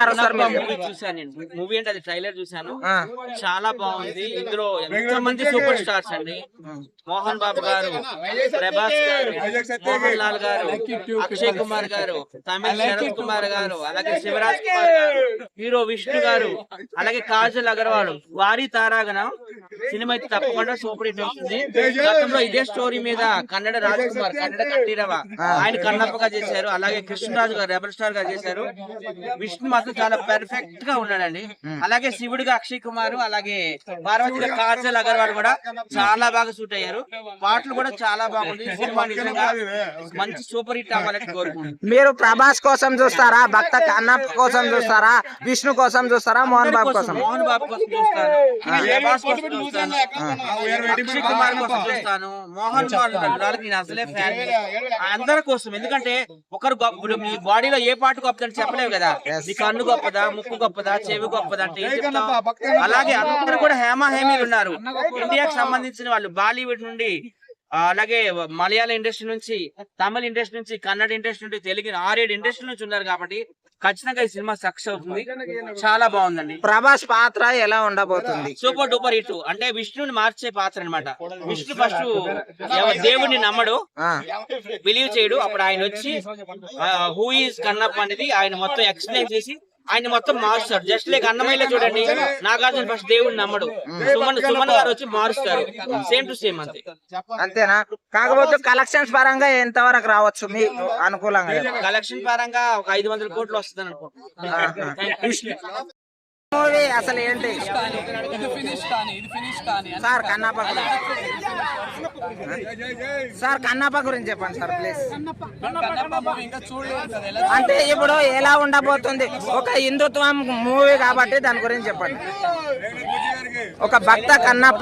Movie చూసాను నేను movie అంటే అది ట్రైలర్ చూసాను చాలా బాగుంది. ఇందులో ఎంత మంది సూపర్ స్టార్స్ అండి? మోహన్ బాబు గారు ప్రభాస్ గారు మోహన్ లాల్ గారు అక్షయ్ కుమార్ గారు తమిళ శరత్ కుమార్ గారు అలాగే శివరాజ్ కుమార్ గారు హీరో విష్ణు గారు అలాగే కాజల్ అగర్వాల్ వారి తారాగణం సినిమా అయితే తప్పకుండా సూపర్ హిట్ అవుతుంది. గతంలో ఇదే స్టోరీ మీద కన్నడ రాజ్ కుమార్ కన్నడ కట్టిరవ ఆయన కన్నప్పగా చేశారు. అలాగే కృష్ణరాజు గారు రెబల్ స్టార్గా చేశారు. విష్ణు మాత్రం చాలా పెర్ఫెక్ట్గా ఉన్నాడండి. అలాగే శివుడిగా అక్షయ్ కుమార్ అలాగే పార్వతిగా కాజల్ అగర్వాల్ కూడా చాలా బాగా సూట్ అయ్యారు. పాటలు కూడా చాలా బాగుంది. ఈ సినిమా నిజంగా మంచి సూపర్ హిట్ అవ్వాలని కోరుకుంటున్నాను. మీరు ప్రభాస్ కోసం చూస్తారా భక్త కన్నప్ప కోసం చూస్తారా విష్ణు కోసం చూస్తారా మోహన్ బాబు కోసం మోహన్ బాబు కోసం చూస్తాను. ప్రభాస్ కోసం చూస్తాను. అక్షయ్ కుమార్ కోసం చూస్తాను. మోహన్ బాబు నేను అసలే ఫ్యాన్ అందరి కోసం. ఎందుకంటే ఒకరు ఇప్పుడు మీ బాడీలో ఏ పార్ట్ గొప్పదని చెప్పలేవు కదా. కన్ను గొప్పదా ముక్కు గొప్పదా చెవి గొప్పదా అంటే ఏం చెప్తాం అలాగే అందరూ కూడా హేమ హేమీలు ఉన్నారు ఇండియాకి సంబంధించిన వాళ్ళు బాలీవుడ్ నుండి అలాగే మలయాళ ఇండస్ట్రీ నుంచి తమిళ ఇండస్ట్రీ నుంచి కన్నడ ఇండస్ట్రీ నుండి తెలుగు ఆరేడు ఇండస్ట్రీ నుంచి ఉన్నారు కాబట్టి ఖచ్చితంగా ఈ సినిమా సక్సెస్ అవుతుంది. చాలా బాగుందండి. ప్రభాస్ పాత్ర ఎలా ఉండబోతుంది? Super duper hit. అంటే విష్ణుని మార్చే పాత్ర అన్నమాట. విష్ణు ఫస్ట్ దేవుడిని నమ్మడు బిలీవ్ చేయడు. అప్పుడు ఆయన వచ్చి హూ ఈజ్ కన్నప్ప అనేది ఆయన మొత్తం ఎక్స్ప్లెయిన్ చేసి ఆయన మొత్తం మారుస్తాడు జస్ట్ లైక్ అన్నమయ్యలో చూడండి. నాగార్జున ఫస్ట్ దేవుడిని నమ్మడు. సుమన్ సుమన్ గారు వచ్చి మారుస్తారు. సేమ్ టు సేమ్ అంతే. అంతేనా? కాకపోతే కలెక్షన్స్ పరంగా ఎంత వరకు రావచ్చు? మీ అనుకూలంగా. కలెక్షన్ పరంగా ఒక ఐదు వందల కోట్లు వస్తుంది అనుకుంటున్నాను మూవీ అసలు ఏంటి? ఇది ఫినిష్ కానీ ఇది ఫినిష్ కానీ సార్ కన్నప్ప గురించి. సార్ కన్నప్ప గురించి చెప్పండి సార్ ప్లీజ్. అంటే ఇప్పుడు ఎలా ఉండబోతుంది? ఒక హిందుత్వం మూవీ కాబట్టి దాని గురించి చెప్పండి. ఒక భక్త కన్నప్ప